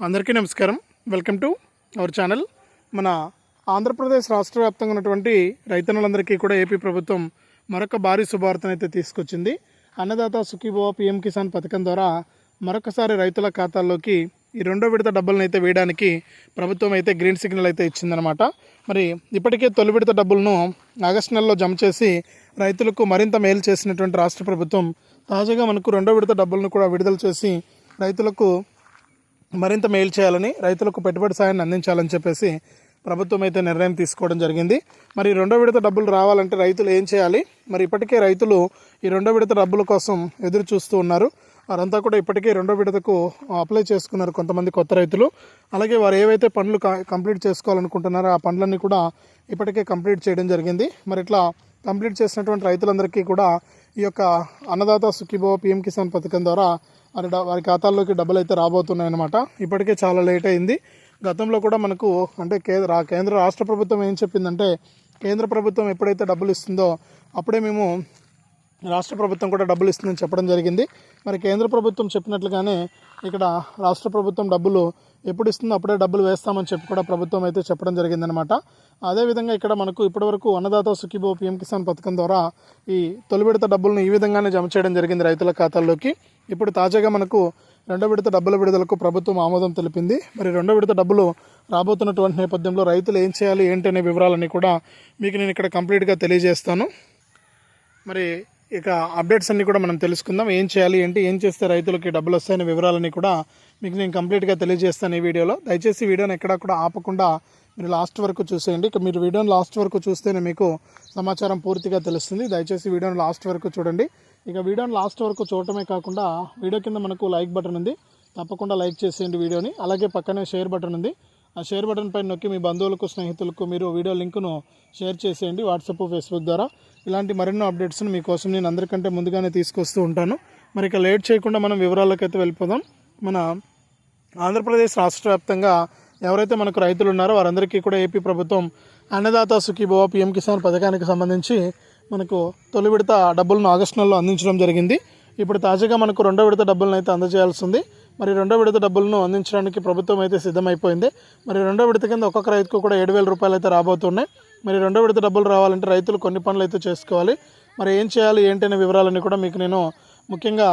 అందరికీ నమస్కారం. Welcome to our channel. మన ఆంధ్రప్రదేశ్ రాష్ట్ర వ్యాప్తంగా ఉన్నటువంటి రైతన్నులందరికీ కూడా ఏపీ ప్రభుత్వం మరొక భారీ శుభార్తనైతే తీసుకొచ్చింది. అన్నదాత సుఖీభవ పిఎం కిసాన్ పథకం ద్వారా మరొకసారి రైతుల ఖాతాల్లోకి ఈ రెండో విడత డబ్బులను అయితే వేయడానికి ప్రభుత్వం అయితే గ్రీన్ సిగ్నల్ అయితే ఇచ్చిందనమాట మరి ఇప్పటికే తొలి విడత డబ్బులను ఆగస్టు నెలలో జమ చేసి రైతులకు మరింత మేలు చేసినటువంటి రాష్ట్ర ప్రభుత్వం తాజాగా మనకు రెండో విడత డబ్బులను కూడా విడుదల చేసి రైతులకు మరింత మేలు చేయాలని రైతులకు పెట్టుబడి సాయాన్ని అందించాలని చెప్పేసి ప్రభుత్వం అయితే నిర్ణయం తీసుకోవడం జరిగింది. మరి రెండో విడత డబ్బులు రావాలంటే రైతులు ఏం చేయాలి? మరి ఇప్పటికే రైతులు ఈ రెండో విడత డబ్బుల కోసం ఎదురు చూస్తూ ఉన్నారు. వారంతా కూడా ఇప్పటికే రెండో విడతకు అప్లై చేసుకున్నారు కొంతమంది కొత్త రైతులు. అలాగే వారు ఏవైతే పనులు కంప్లీట్ చేసుకోవాలనుకుంటున్నారో ఆ పనులన్నీ కూడా ఇప్పటికే కంప్లీట్ చేయడం జరిగింది. మరి ఇట్లా కంప్లీట్ చేసినటువంటి రైతులందరికీ కూడా ఈ యొక్క అన్నదాత సుఖీభవ పిఎం కిసాన్ పథకం ద్వారా వారి డ- వారి ఖాతాల్లోకి డబ్బులు అయితే రాబోతున్నాయన్నమాట. ఇప్పటికే చాలా లేట్ అయింది. గతంలో కూడా మనకు అంటే కేంద్ర రా- కేంద్ర రాష్ట్ర ప్రభుత్వం ఏం చెప్పిందంటే కేంద్ర ప్రభుత్వం ఎప్పుడైతే డబ్బులు ఇస్తుందో అప్పుడే మేము రాష్ట్ర ప్రభుత్వం కూడా డబ్బులు ఇస్తుందని చెప్పడం జరిగింది. మరి కేంద్ర ప్రభుత్వం చెప్పినట్లుగానే ఇక్కడ రాష్ట్ర ప్రభుత్వం డబ్బులు ఎప్పుడు ఇస్తుందో అప్పుడే డబ్బులు వేస్తామని చెప్పి కూడా ప్రభుత్వం అయితే చెప్పడం జరిగిందనమాట అదేవిధంగా ఇక్కడ మనకు ఇప్పటివరకు అన్నదాత సుఖీభో పీఎం కిసాన్ పథకం ద్వారా ఈ తొలి విడత డబ్బులను ఈ విధంగానే జమ చేయడం జరిగింది రైతుల ఖాతాల్లోకి. ఇప్పుడు తాజాగా మనకు రెండో విడత డబ్బుల విడుదలకు ప్రభుత్వం ఆమోదం తెలిపింది. మరి రెండో విడత డబ్బులు రాబోతున్నటువంటి నేపథ్యంలో రైతులు ఏం చేయాలి ఏంటి అనే వివరాలన్నీ కూడా మీకు నేను ఇక్కడ కంప్లీట్గా తెలియజేస్తాను. మరి ఇక అప్డేట్స్ అన్ని కూడా మనం తెలుసుకుందాం. ఏం చేయాలి ఏంటి ఏం చేస్తే రైతులకి డబ్బులు వస్తాయనే వివరాలన్నీ కూడా మీకు నేను కంప్లీట్గా తెలియజేస్తాను ఈ వీడియోలో. దయచేసి వీడియోని ఎక్కడా కూడా ఆపకుండా మీరు లాస్ట్ వరకు చూసేయండి. ఇక మీరు వీడియోని లాస్ట్ వరకు చూస్తేనే మీకు సమాచారం పూర్తిగా తెలుస్తుంది. దయచేసి వీడియోని లాస్ట్ వరకు చూడండి. ఇక వీడియోని లాస్ట్ వరకు చూడటమే కాకుండా వీడియో కింద మనకు లైక్ బటన్ ఉంది. తప్పకుండా లైక్ చేసేయండి వీడియోని. అలాగే పక్కనే షేర్ బటన్ ఉంది. ఆ షేర్ బటన్ పైన నొక్కి మీ బంధువులకు స్నేహితులకు మీరు వీడియో లింకును షేర్ చేసేయండి వాట్సాప్ ఫేస్బుక్ ద్వారా. ఇలాంటి మరెన్నో అప్డేట్స్ని మీకోసం నేను అందరికంటే ముందుగానే తీసుకొస్తూ ఉంటాను. మరి ఇక లేట్ చేయకుండా మనం వివరాల్లోకి అయితే వెళ్ళిపోదాం. మన ఆంధ్రప్రదేశ్ రాష్ట్ర వ్యాప్తంగా ఎవరైతే మనకు రైతులు ఉన్నారో వారందరికీ కూడా ఏపీ ప్రభుత్వం అన్నదాత సుఖీభవ పిఎం కిసాన్ పథకానికి సంబంధించి మనకు తొలి విడత డబ్బులను ఆగస్టు నెలలో అందించడం జరిగింది. ఇప్పుడు తాజాగా మనకు రెండో విడత డబ్బులను అయితే అందజేయాల్సి ఉంది. మరి రెండో విడత డబ్బులను అందించడానికి ప్రభుత్వం అయితే సిద్ధమైపోయింది. మరి రెండో విడత కింద ఒక్కొక్క రైతుకు కూడా ఏడు వేల రూపాయలు అయితే రాబోతున్నాయి. మరి రెండో విడత డబ్బులు రావాలంటే రైతులు కొన్ని పనులు అయితే చేసుకోవాలి. మరి ఏం చేయాలి ఏంటనే వివరాలన్నీ కూడా మీకు నేను ముఖ్యంగా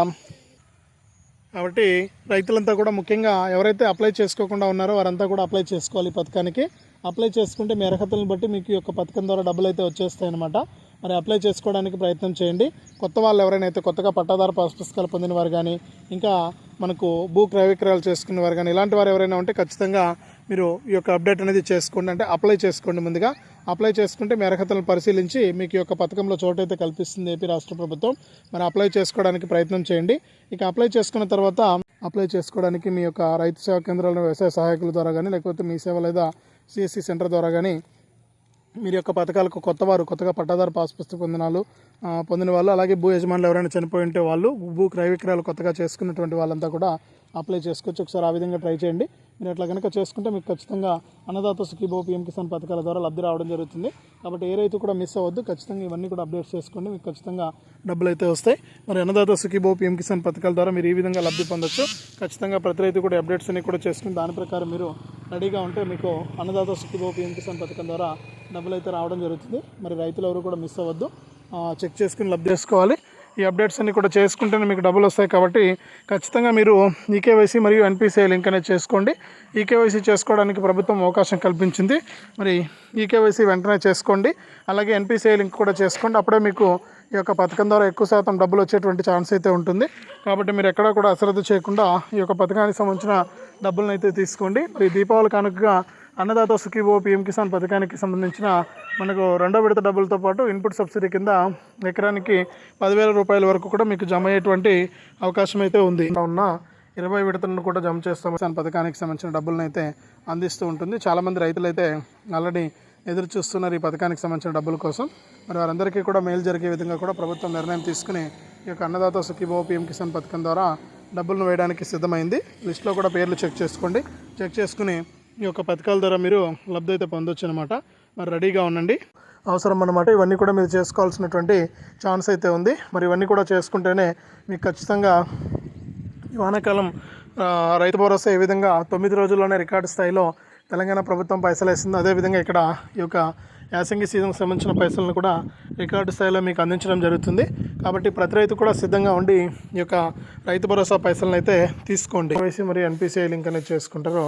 కాబట్టి రైతులంతా కూడా ముఖ్యంగా ఎవరైతే అప్లై చేసుకోకుండా ఉన్నారో వారంతా కూడా అప్లై చేసుకోవాలి ఈ పథకానికి. అప్లై చేసుకుంటే మీ అర్హతలను బట్టి మీకు ఈ యొక్క పథకం ద్వారా డబ్బులు అయితే వచ్చేస్తాయి అనమాట మరి అప్లై చేసుకోవడానికి ప్రయత్నం చేయండి. కొత్త వాళ్ళు ఎవరైనా అయితే కొత్తగా పట్టాదారు పాస్ పుస్తకాలు పొందిన వారు కానీ ఇంకా మనకు భూ క్రయ విక్రయాలు చేసుకునే వారు కానీ ఇలాంటి వారు ఎవరైనా ఉంటే ఖచ్చితంగా మీరు ఈ యొక్క అప్డేట్ అనేది చేసుకోండి. అంటే అప్లై చేసుకోండి ముందుగా. అప్లై చేసుకుంటే మీ అర్హతలను పరిశీలించి మీకు ఈ యొక్క పథకంలో చోటైతే కల్పిస్తుంది ఏపీ రాష్ట్ర ప్రభుత్వం. మరి అప్లై చేసుకోవడానికి ప్రయత్నం చేయండి. ఇక అప్లై చేసుకున్న తర్వాత అప్లై చేసుకోవడానికి మీ యొక్క రైతు సేవా కేంద్రాల వ్యవసాయ సహాయకుల ద్వారా కానీ లేకపోతే మీ సేవ లేదా సిఎస్సి సెంటర్ ద్వారా కానీ మీరు యొక్క పథకాలకు కొత్త వారు కొత్తగా పట్టాదారు పాస్ పుస్తకం పొందినాలు పొందిన వాళ్ళు అలాగే భూ యజమానులు ఎవరైనా చనిపోయి ఉంటే వాళ్ళు భూ క్రయ విక్రయాలు కొత్తగా చేసుకున్నటువంటి వాళ్ళంతా కూడా అప్లై చేసుకోవచ్చు. ఒకసారి ఆ విధంగా ట్రై చేయండి. మీరు అట్లా కనుక చేసుకుంటే మీకు ఖచ్చితంగా అన్నదాత సుఖీభో పిఎం కిసాన్ పథకాల ద్వారా లబ్ధి రావడం జరుగుతుంది. కాబట్టి ఏ రైతు కూడా మిస్ అవ్వద్దు. ఖచ్చితంగా ఇవన్నీ కూడా అప్డేట్ చేసుకోండి. మీకు ఖచ్చితంగా డబ్బులు అయితే వస్తాయి. మరి అన్నదాత సుఖీభో పిఎం కిసాన్ పథకాల ద్వారా మీరు ఈ విధంగా లబ్ధి పొందొచ్చు. ఖచ్చితంగా ప్రతి రైతు కూడా అప్డేట్స్ అన్ని కూడా చేసుకుని దాని ప్రకారం మీరు రెడీగా ఉంటే మీకు అన్నదాత సుఖీభో పిఎం కిసాన్ పథకం ద్వారా డబ్బులు అయితే రావడం జరుగుతుంది. మరి రైతులు ఎవరు కూడా మిస్ అవ్వద్దు. చెక్ చేసుకుని లబ్ధి చేసుకోవాలి. ఈ అప్డేట్స్ అన్ని కూడా చేసుకుంటేనే మీకు డబ్బులు వస్తాయి కాబట్టి ఖచ్చితంగా మీరు ఈకేవైసీ మరియు ఎన్పిసిఐ లింక్ అనేది చేసుకోండి. ఈకేవైసీ చేసుకోవడానికి ప్రభుత్వం అవకాశం కల్పించింది. మరి ఈకేవైసీ వెంటనే చేసుకోండి. అలాగే ఎన్పిసిఐ లింక్ కూడా చేసుకోండి. అప్పుడే మీకు ఈ యొక్క పథకం ద్వారా ఎక్కువ శాతం డబ్బులు వచ్చేటువంటి ఛాన్స్ అయితే ఉంటుంది. కాబట్టి మీరు ఎక్కడా కూడా అశ్రద్ధ చేయకుండా ఈ యొక్క పథకానికి సంబంధించిన డబ్బులను అయితే తీసుకోండి. మరి దీపావళి కనుకగా అన్నదాత సుఖీభో పిఎం కిసాన్ పథకానికి సంబంధించిన మనకు రెండో విడత డబ్బులతో పాటు ఇన్పుట్ సబ్సిడీ కింద ఎకరానికి పదివేల రూపాయల వరకు కూడా మీకు జమ అయ్యేటువంటి అవకాశం అయితే ఉంది ఉన్న ఇరవై విడతలను కూడా జమ చేస్తాం కిసాన్ పథకానికి సంబంధించిన డబ్బులను అయితే అందిస్తూ ఉంటుంది. చాలామంది రైతులు అయితే ఆల్రెడీ ఎదురు చూస్తున్నారు ఈ పథకానికి సంబంధించిన డబ్బుల కోసం. మరి వారందరికీ కూడా మేలు జరిగే విధంగా కూడా ప్రభుత్వం నిర్ణయం తీసుకుని ఈ యొక్క అన్నదాత సుఖీభో పిఎం కిసాన్ పథకం ద్వారా డబ్బులను వేయడానికి సిద్ధమైంది. లిస్ట్లో కూడా పేర్లు చెక్ చేసుకోండి. చెక్ చేసుకుని ఈ యొక్క పథకాల ద్వారా మీరు లబ్ధి అయితే పొందొచ్చు అనమాట మరి రెడీగా ఉండండి. అవసరం అన్నమాట. ఇవన్నీ కూడా మీరు చేసుకోవాల్సినటువంటి ఛాన్స్ అయితే ఉంది. మరి ఇవన్నీ కూడా చేసుకుంటేనే మీకు ఖచ్చితంగా వానాకాలం రైతు భరోసా ఏ విధంగా తొమ్మిది రోజుల్లోనే రికార్డు స్థాయిలో తెలంగాణ ప్రభుత్వం పైసలు వేసింది అదేవిధంగా ఇక్కడ ఈ యొక్క యాసంగి సీజన్కి సంబంధించిన పైసలను కూడా రికార్డు స్థాయిలో మీకు అందించడం జరుగుతుంది. కాబట్టి ప్రతి రైతు కూడా సిద్ధంగా ఉండి ఈ యొక్క రైతు భరోసా పైసలను అయితే తీసుకోండి. కేవైసీ మరి ఎన్పిసిఐ లింక్ అనేది చేసుకుంటారో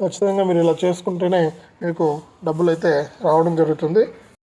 ఖచ్చితంగా మీరు ఇలా చేసుకుంటేనే మీకు డబ్బులు అయితే రావడం జరుగుతుంది.